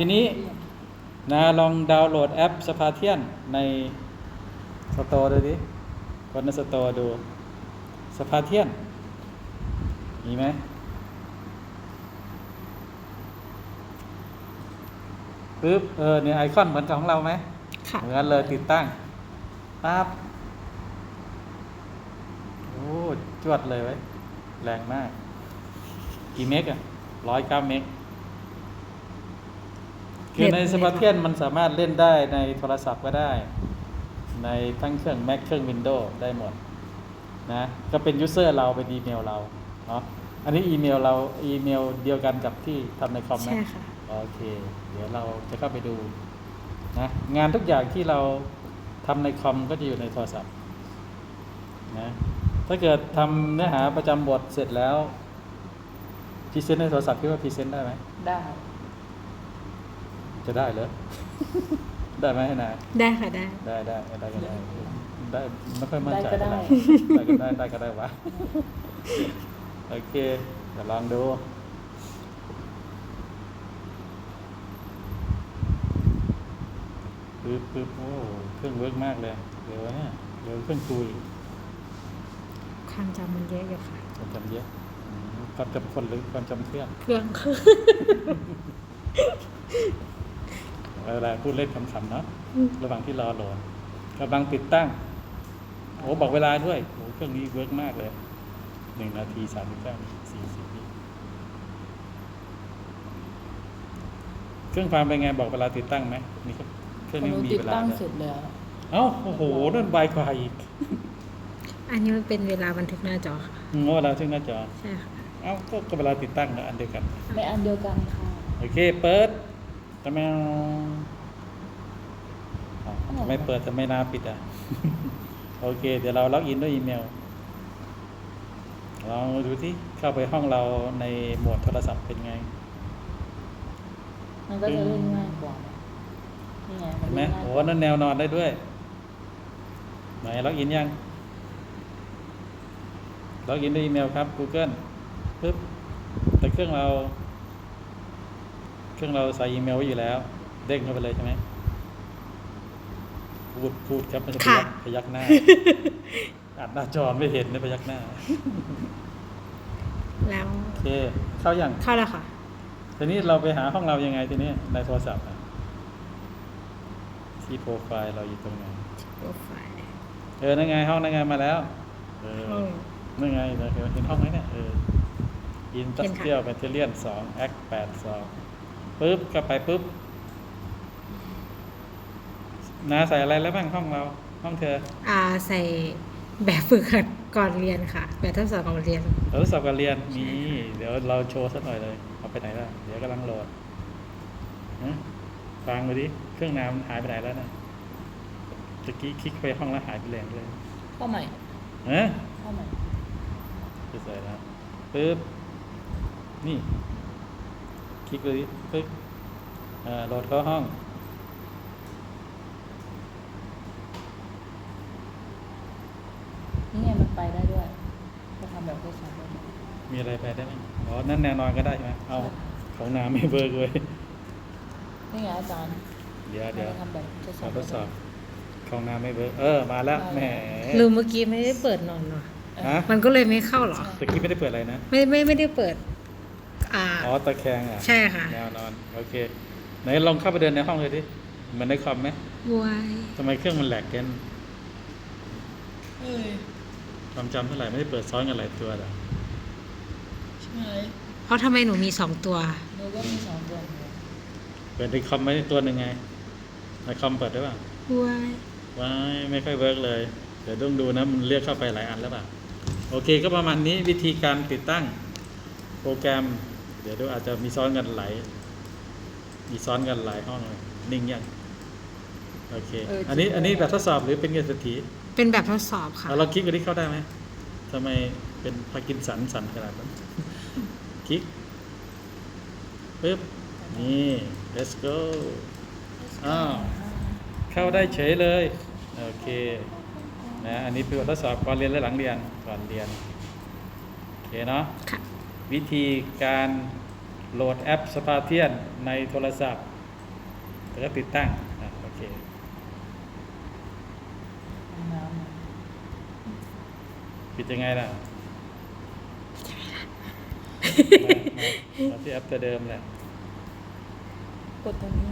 ทีนี้นะลองดาวน์โหลดแอปสปาเทียนในสตอร์ดูดิกดในสตอร์ดูสปาเทียน มีไหม ปึ๊บ เออเนี่ยไอคอนเหมือนกับของเราไหมค่ะเหมือนเลยติดตั้งปั๊บโอ้จวดเลยไว้ยแรงมาก กี่เมกอะร้อยเก้าเมก คือในเน็ตสปาเทียนมันสามารถเล่นได้ในโทรศัพท์ก็ได้ ในทั้งเครื่อง Mac เครื่อง Windows ได้หมดนะก็เป็นยูเซอร์เราเป็นอีเมลเราเนาะอันนี้อีเมลเราอีเมลเดียวกันกับที่ทำในคอมไหมใช่ค่ะโอเค เดี๋ยวเราจะเข้าไปดูนะงานทุกอย่างที่เราทำในคอมก็จะอยู่ในโทรศัพท์นะถ้าเกิดทำเนื้อหาประจำบทเสร็จแล้วพรีเซนต์ในโทรศัพท์คิดว่าพรีเซนต์ได้ไหมได้ จะได้เหรอ ได้ไหมให้นาย ได้ค่ะได้ ได้ได้ได้ก็ได้ได้ไม่ค่อยมั่นใจได้ก็ได้เท่าหร่ได้ก็ได้ได้ก็ได้วะโอเคเดี๋ยวลองดูปึ๊บปึ๊บโอ้เครื่องเวิร์กมากเลยเร็วเนี่ยเร็วเครื่องคุยความจำมันเยอะอยู่ค่ะความจำเยอะอืมความจำคนหรือความจำเครื่องเครื่องเวลา พูดเล่นขำๆเนาะระหว่างที่รอโหลดกำลังติดตั้งโอ้บอกเวลาด้วยโอ้เครื่องนี้เวิร์กมากเลยหนึ่งนาทีสามสิบเก้าสี่สิบวิเครื่องความเป็นไงบอกเวลาติดตั้งไหมมีเครื่องเครื่องพอนี้หนูมีติดเวลาตั้งด้วยเสร็จแล้วเอ้าโอ้โหนั่นใบกว่าอีกอันนี้มันเป็นเวลาบันทึกหน้าจอค่ะอืมเวลาซึ่งหน้าจอใช่ค่ะเอ้าก็ก็เวลาติดตั้งนะอันเดียวกันในอันเดียวกันค่ะโอเคเปิดทำไมเอาอ้าวทำ ไมเปิดทำไมนาปิดอะ โอเค เดี๋ยวเราล็อกอินด้วยอีเมลลองดูที่เข้าไปห้องเราในโหมดโทรศัพท์เป็นไง มันก็จะเล่นง่ายกว่านี่ไงเห็นไหมล่นง่ายโอ้กว่านั่นแนวนอนได้ด้วย ไหนล็อกอินยังล็อกอินด้วยอีเมลครับ Google ปึ๊บแต่เครื่องเรา เครื่องเราใส่อีเมลไว้อยู่แล้ว เด้งเข้าไปเลยใช่ไหม พูดพูดครับไม่ใช่พยักพยักหน้า อัดหน้าจอไม่เห็นนะพยักหน้า แล้วโอเค เข้าอย่างเข้าแล้วค่ะ ทีนี้เราไปหาห้องเรายังไงทีนี้ในโทรศัพท์อะที่โปรไฟล์เราอยู่ตรงไหน โปรไฟล์เออนั่นไงห้องนั่นไงมาแล้ว เออ ห้อง นั่นไงเราเห็นห้องไหมเนี่ยเอออินดัสเห็นค่ะ เทรียลแมทเทียลสองแอคแปดสองปุ๊บก็ไปปุ๊บ นาใส่อะไรแล้วบ้างห้องเราห้องเธอ อ่าใส่แบบฝึกหัดก่อนเรียนค่ะ แบบทดสอบก่อนเรียน เราทดสอบการเรียนมีเดี๋ยวเราโชว์สักหน่อยเลยเอาไปไหนแล้วเดี๋ยวกำลังโหลดฮะฟังไปดิเครื่องน้ำหายไปไหนแล้วนะตะกี้คลิกไปห้องแล้วหายไปแรงเลยเข้าใหม่ฮะเข้าใหม่จะใส่แล้วปึ๊บนี่ คลิกเลยปึ๊บอ่าโหลดเข้าห้อง นี่ไงมันไปได้ด้วยจะทำแบบทดสอบได้ด้วยมีอะไรไปได้ไหมอ๋อ นั่นแนวนอนก็ได้ใช่ไหมเอาของน้ำไม่เบิร์กเลย นี่ไงอาจารย์เดี๋ยวเดี๋ยวราจะทำแบบทดสอเราบทดสอบ ของน้ำไม่เบิร์กเออ มาแล้วแหมลืมเมื่อกี้ไม่ได้เปิดนอนว่ะฮะมันก็เลยไม่เข้าเหรอตะกี้ไม่ได้เปิดอะไรนะ ไม่ไม่ไม่ได้เปิด อ่า อ๋อ ตะแคงอะใช่ค่ะ แนวนอน โอเค ไหนลองเข้าไปเดินในห้องเลยดิเหมือนในคอมไหมวายทำไมเครื่องมันแหลกกันเอ้ย ความจำเท่าไหร่ไม่ได้เปิดซ้อนกันหลายตัวหรอใช่ไหมเพราะทำไมหนูมีสองตัว หนูก็มีสองตัวเหมือนกันเปิดในคอมไหมตัวหนึ่งไงในคอมเปิดได้ป่ะวายว้ายไม่ค่อยเวิร์กเลย เดี๋ยวต้องดูนะมันเรียกเข้าไปหลายอันแล้วป่ะโอเคก็ประมาณนี้วิธีการติดตั้งโปรแกรม เดี๋ยวดูอาจจะมีซ้อนกันหลายมีซ้อนกันหลายห้องเลยนิ่งยังโอเค อันนี้อันนี้แบบทดสอบหรือเป็นเงินสถี เป็นแบบทดสอบค่ะเอาเราคลิกกันที่เข้าได้ไหมทำไมเป็นพากินสันสันขนาดนั้นคลิกปึ๊บนี่ let's go อ้าวเข้าได้เฉยเลย โอเคนะอันนี้เป็นบททดสอบก่อนเรียนและหลังเรียนก่อนเรียน โอเคเนาะค่ะ วิธีการโหลดแอปสปาเทียนในโทรศัพท์แล้วก็ติดตั้งอะโอเค ห้องน้ำอะ ปิดยังไงล่ะมามาเอาที่แอปตัวเดิมแหละ กดตรงนี้